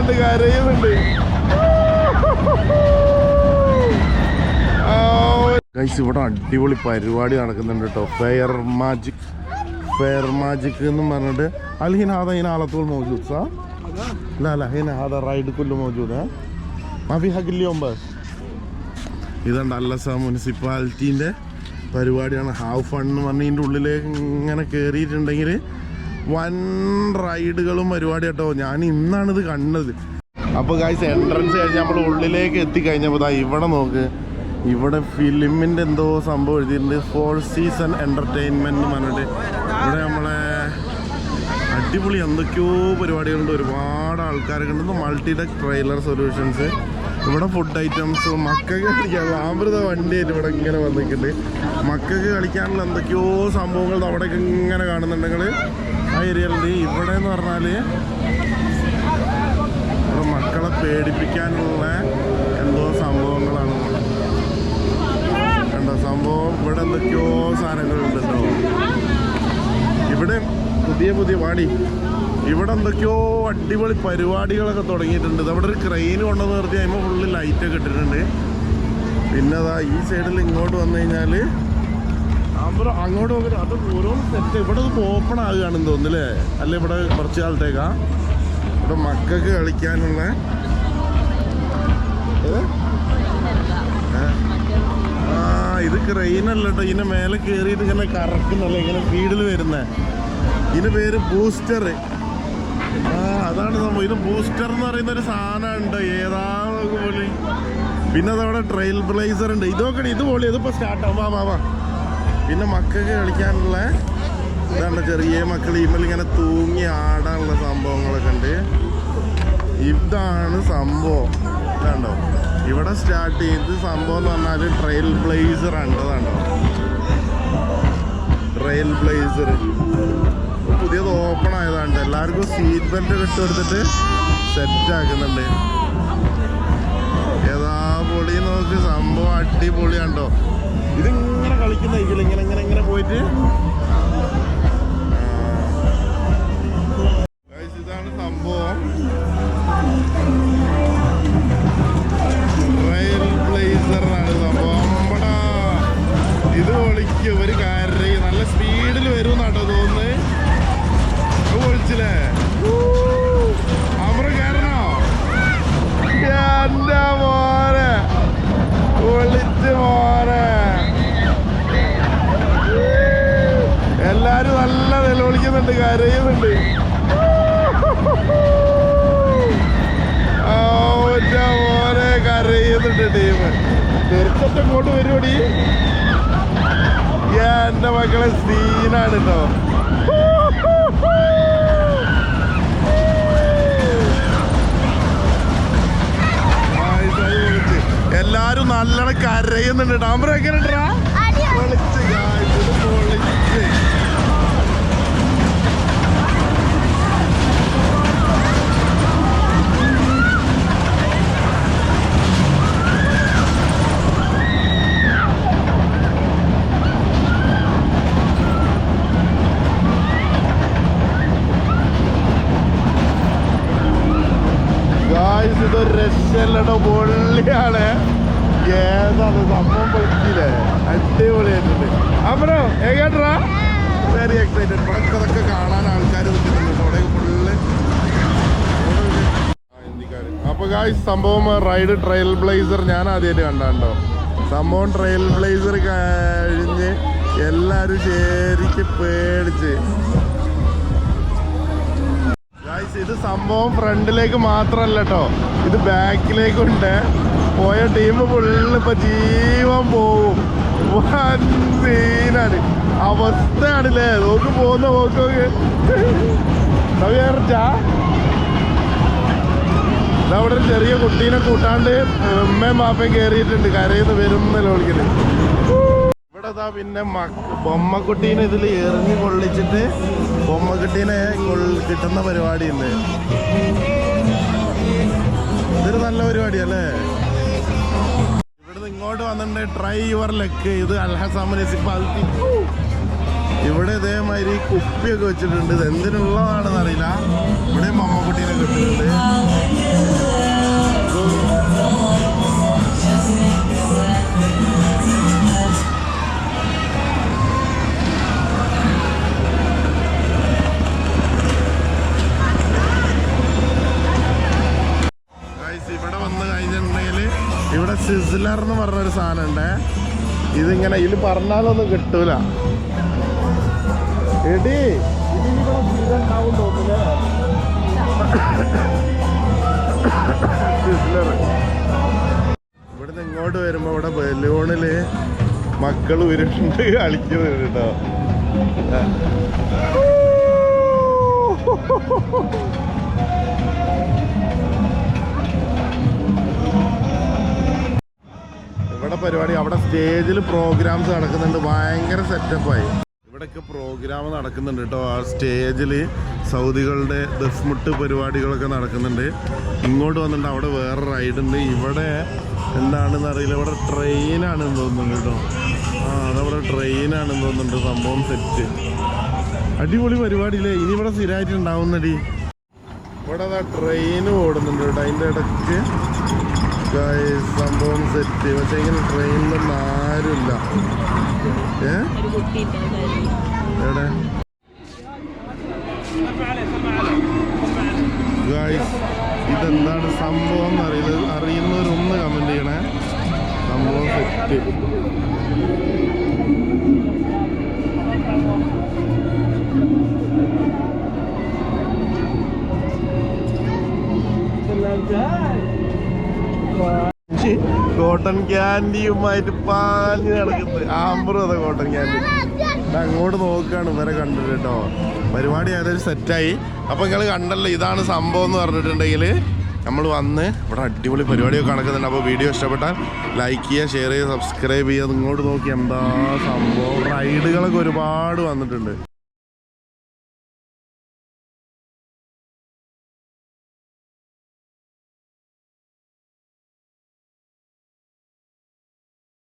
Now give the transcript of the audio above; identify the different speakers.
Speaker 1: കരയുന്നുണ്ട്. കരയുന്നുണ്ട് ഗൈസ് ഇവിടെ അടിപൊളി പരിപാടി നടക്കുന്നുണ്ട് കേട്ടോ ഫെയർ മാജിക് ഫെയർ മാജിക് എന്ന് പറഞ്ഞിട്ട് അൽഹിൻ ഹാദ ആളത്തോൾ മോജൂദ് സാ? അല്ല ഹാദ റൈഡ് കുല്ലു മോജൂദ് മാഫി ഹഗില്യോം ബസ് ഇതുണ്ട് അല്ലസ മുനിസിപ്പാലിറ്റീന്റെ പരിപാടിയാണ്. ഹാവ് ഫണ്ട് എന്ന് പറഞ്ഞ് ഇതിന്റെ ഉള്ളിലേക്ക് ഇങ്ങനെ കയറിയിട്ടുണ്ടെങ്കിൽ വൻ റൈഡുകളും പരിപാടി കേട്ടോ. ഞാൻ ഇന്നാണിത് കണ്ടത്. അപ്പോൾ ഗായ്സ് എൻട്രൻസ് കഴിഞ്ഞ് നമ്മൾ ഉള്ളിലേക്ക് എത്തിക്കഴിഞ്ഞപ്പോൾ ദാ ഇവിടെ നോക്ക്. ഇവിടെ ഫിലിമിന്റെ എന്തോ സംഭവം എഴുതിയിട്ടുണ്ട്. ഫോർ സീസൺ എന്റർടൈൻമെന്റ് പറഞ്ഞിട്ട്. ഇവിടെ നമ്മളെ അടിപൊളി എന്തൊക്കെയോ പരിപാടികളുണ്ട്. ഒരുപാട് ആൾക്കാരൊക്കെ ഉണ്ട്. മൾട്ടിടെക് ട്രെയിലർ സൊല്യൂഷൻസ് ഇവിടെ ഫുഡ് ഐറ്റംസ് മക്കൾക്ക് കളിക്കാനുള്ള ആമൃത വണ്ടിയായിട്ട് ഇവിടെ ഇങ്ങനെ വന്നിട്ടുണ്ട്. മക്കൾക്ക് കളിക്കാനുള്ള എന്തൊക്കെയോ സംഭവങ്ങൾ അവിടെയൊക്കെ ഇങ്ങനെ കാണുന്നുണ്ടെങ്കിൽ ഏരിയയിൽ ഇവിടെ എന്ന് പറഞ്ഞാൽ മക്കളെ പേടിപ്പിക്കാനുള്ള എന്തോ സംഭവങ്ങളാണ്. കണ്ടോ? സംഭവം ഇവിടെ എന്തൊക്കെയോ സാധനങ്ങളുണ്ട് ഇവിടെ പുതിയ പുതിയ വാടി. ഇവിടെ എന്തൊക്കെയോ അടിപൊളി പരിപാടികളൊക്കെ തുടങ്ങിയിട്ടുണ്ട്. അവിടെ ഒരു ക്രെയിൻ കൊണ്ടുവന്ന് നിർത്തി കഴിയുമ്പോൾ ഫുള്ള് ലൈറ്റൊക്കെ ഇട്ടിട്ടുണ്ട്. പിന്നെ അതാ ഈ സൈഡിൽ ഇങ്ങോട്ട് വന്നു കഴിഞ്ഞാൽ അങ്ങോട്ട് നോക്കിട്ട് അത് ഓരോ സെറ്റ് ഇവിടെ ഓപ്പൺ ആകുകയാണെന്ന് തോന്നുന്നില്ലേ? അല്ല ഇവിടെ കുറച്ച് കാലത്തേക്കാ? ഇവിടെ മക്കൾക്ക് കളിക്കാനുള്ള? ആ ഇത് ക്രെയിനല്ല കേട്ടോ ഇതിന്റെ മേലെ കയറിയിട്ട് ഇങ്ങനെ കറക്കുന്നല്ലേ? ഇങ്ങനെ സ്പീഡിൽ വരുന്നേ. ഇതിന്റെ പേര് ബൂസ്റ്റർ ആ അതാണ് സംഭവം. ഇത് ബൂസ്റ്റർ എന്ന് പറയുന്ന ഒരു സാധനമുണ്ട്. ഏതാ പോലെ. പിന്നെ അതവിടെ ട്രെയിൽ ബ്ലേസർ ഉണ്ട്. ഇതൊക്കെ ഇത് പൊളി ഇതിപ്പോ സ്റ്റാർട്ട് ആവും. വാ വാ വാ. പിന്നെ മക്കൾക്ക് കളിക്കാനുള്ള ഇതാണ് ചെറിയ മക്കൾ ഇമ്മൽ ഇങ്ങനെ തൂങ്ങി ആടാനുള്ള സംഭവങ്ങളൊക്കെ ഉണ്ട്. ഇതാണ് സംഭവം. കണ്ടോ ഇവിടെ സ്റ്റാർട്ട് ചെയ്ത് സംഭവം എന്ന് പറഞ്ഞാൽ ട്രെയിൽ ബ്ലേസർ ഉണ്ടതാണ്ടോ ട്രെയിൽ ബ്ലേസർ പുതിയത് ഓപ്പൺ ആയതാണ് എല്ലാവർക്കും സീറ്റ് ബെൽറ്റ് ഇട്ട് കൊടുത്തിട്ട് സെറ്റ് ആക്കുന്നുണ്ട്. ഏതാ പൊളി നോക്ക്. സംഭവം അടിപൊളിയാണ്ടോ ഇതിങ്ങനെ കളിക്കുന്ന ഇതിൽ ഇങ്ങനെ ഇങ്ങനെ ഇങ്ങനെ പോയിട്ട്. ഇതാണ് സംഭവം റെയിൽ ബ്ലേസറാണ് സംഭവം അമ്പടാ. ഇത് ഒളിക്കും ഒരു കാര്യം നല്ല സ്പീഡിൽ വരും എന്നാട്ടോ തോന്നുന്നത് ഇത് പൊളിച്ചില്ലേ അവർ കയറണോ എന്റെ മോനെ പൊളിച്ച് മോനെ എല്ലാരും നല്ല നിലവിളിക്കുന്നുണ്ട് കരയുന്നുണ്ട് ആ, ഒറ്റ മോനെ കരയുന്നുണ്ട് ടീം തീർച്ചയായിട്ടും ഇങ്ങോട്ട് വരുമടി എന്റെ മക്കളെ സീനാണ് കേട്ടോ എല്ലാരും നല്ലോണം കരയുന്നുണ്ട് ടാമ്പർ എങ്ങനെ? രക്ഷല്ലോ പൊള്ളിയാണ് ഏതാണ് സംഭവം പറ്റിയില്ലേ? അടിപൊളിയായിട്ടുണ്ട്. അപ്പറോ എങ്ങോട്ടാ വെരി എക്സൈറ്റഡ് അതൊക്കെ കാണാൻ ആൾക്കാർ നിൽക്കുന്നുണ്ട് അവിടെ ഫുള്ള് അപ്പൊ ഗായ്സ് സംഭവം റൈഡ് ട്രയൽ ബ്ലേസർ ഞാൻ ആദ്യമായിട്ട് കണ്ടാണ്ടോ? സംഭവം ട്രയൽ ബ്ലേസർ കഴിഞ്ഞ് എല്ലാവരും ശരിക്കും പേടിച്ച്. ഇത് സംഭവം ഫ്രണ്ടിലേക്ക് മാത്രമല്ല കേട്ടോ ഇത് ബാക്കിലേക്കുണ്ട്. പോയ ടീം ഫുള്ള് ഇപ്പൊ ജീവൻ പോവും. സീനാണ് അവസ്ഥയാണല്ലേ? നോക്ക് പോകുന്ന നോക്ക് അവിടെ ഒരു ചെറിയ കുട്ടീനെ കൂട്ടാണ്ട് ഉമ്മയും മാപ്പയും കയറിയിട്ടുണ്ട് കരയിൽ നിന്ന് വരുന്നല്ലോ വിളിക്കുന്നത് ദാ പിന്നെ മക്ക ബൊമ്മക്കുട്ടീനെ ഇതിൽ എറിഞ്ഞ് കൊള്ളിച്ചിട്ട് ബൊമ്മക്കുട്ടീനെ കിട്ടുന്ന പരിപാടി ഉണ്ട് ഇതൊരു നല്ല പരിപാടിയല്ലേ? ഇവിടുന്ന് ഇങ്ങോട്ട് വന്നിട്ടുണ്ട് ട്രൈ യുവർ ലെക്ക്. ഇത് അൽഹസ മുനിസിപ്പാലിറ്റി. ഇവിടെ ഇതേമാതിരി കുപ്പിയൊക്കെ വെച്ചിട്ടുണ്ട്. ഇത് എന്തിനുള്ളതാണെന്ന് അറിയില്ല ഇവിടെ മമ്മക്കുട്ടീനെ കിട്ടുന്നുണ്ട് സിസിലർ എന്ന് പറഞ്ഞൊരു സാധനം ഉണ്ടേ ഇതിങ്ങനെ ഇതിൽ പറഞ്ഞാലൊന്നും കിട്ടൂല. എടി ഇവിടെ നിന്ന് ഇങ്ങോട്ട് വരുമ്പോ ഇവിടെ ബലൂണിൽ മക്കൾ ഉരുണ്ട് കളിക്കുന്നുണ്ട് കേട്ടോ. പരിപാടി. അവിടെ സ്റ്റേജിൽ പ്രോഗ്രാംസ് നടക്കുന്നുണ്ട്. ഭയങ്കര സെറ്റപ്പായി ഇവിടെയൊക്കെ പ്രോഗ്രാം നടക്കുന്നുണ്ട് കേട്ടോ. ആ സ്റ്റേജിൽ സൗദികളുടെ ദസ്മുട്ട് പരിപാടികളൊക്കെ നടക്കുന്നുണ്ട്. ഇങ്ങോട്ട് വന്നിട്ട് അവിടെ വേറെ റൈഡ് ഉണ്ട്. ഇവിടെ എന്താണെന്ന് അറിയില്ല. ഇവിടെ ട്രെയിനാണെന്ന് തോന്നുന്നുണ്ട് കേട്ടോ. ആ അതവിടെ ട്രെയിനാണെന്ന് തോന്നുന്നുണ്ട്. സംഭവം സെറ്റ് അടിപൊളി പരിപാടിയില്ലേ ഇനി ഇവിടെ സ്ഥിരമായിട്ട് ഉണ്ടാവുന്നടി. ഇവിടെ അതാ ട്രെയിൻ ഓടുന്നുണ്ട് കേട്ടോ. അതിന്റെ ഇടയ്ക്ക് സംഭവം സെറ്റ് പക്ഷെ ഇങ്ങനെ ട്രെയിനിലൊന്നും ആരുമില്ല. ഏ? എവിടെ? കോട്ടൺ ക്യാൻഡിയുമായിട്ട് പാഞ്ഞ് നടക്കുന്നത്. ആമ്പറും കോട്ടൺ ക്യാൻഡി. അങ്ങോട്ട് നോക്കുകയാണ് ഇവരെ കണ്ടിട്ട് കേട്ടോ. പരിപാടി ഏതായാലും സെറ്റായി. അപ്പോൾ നിങ്ങൾ കണ്ടല്ലോ ഇതാണ് സംഭവം എന്ന് പറഞ്ഞിട്ടുണ്ടെങ്കിൽ നമ്മൾ വന്ന് ഇവിടെ അടിപൊളി പരിപാടിയൊക്കെ നടക്കുന്നുണ്ട്. അപ്പോൾ വീഡിയോ ഇഷ്ടപ്പെട്ടാൽ ലൈക്ക് ചെയ്യുക ഷെയർ ചെയ്യുക സബ്സ്ക്രൈബ് ചെയ്യുക. ഇങ്ങോട്ട് നോക്കി എന്താ സംഭവം? റൈഡുകളൊക്കെ ഒരുപാട് വന്നിട്ടുണ്ട്.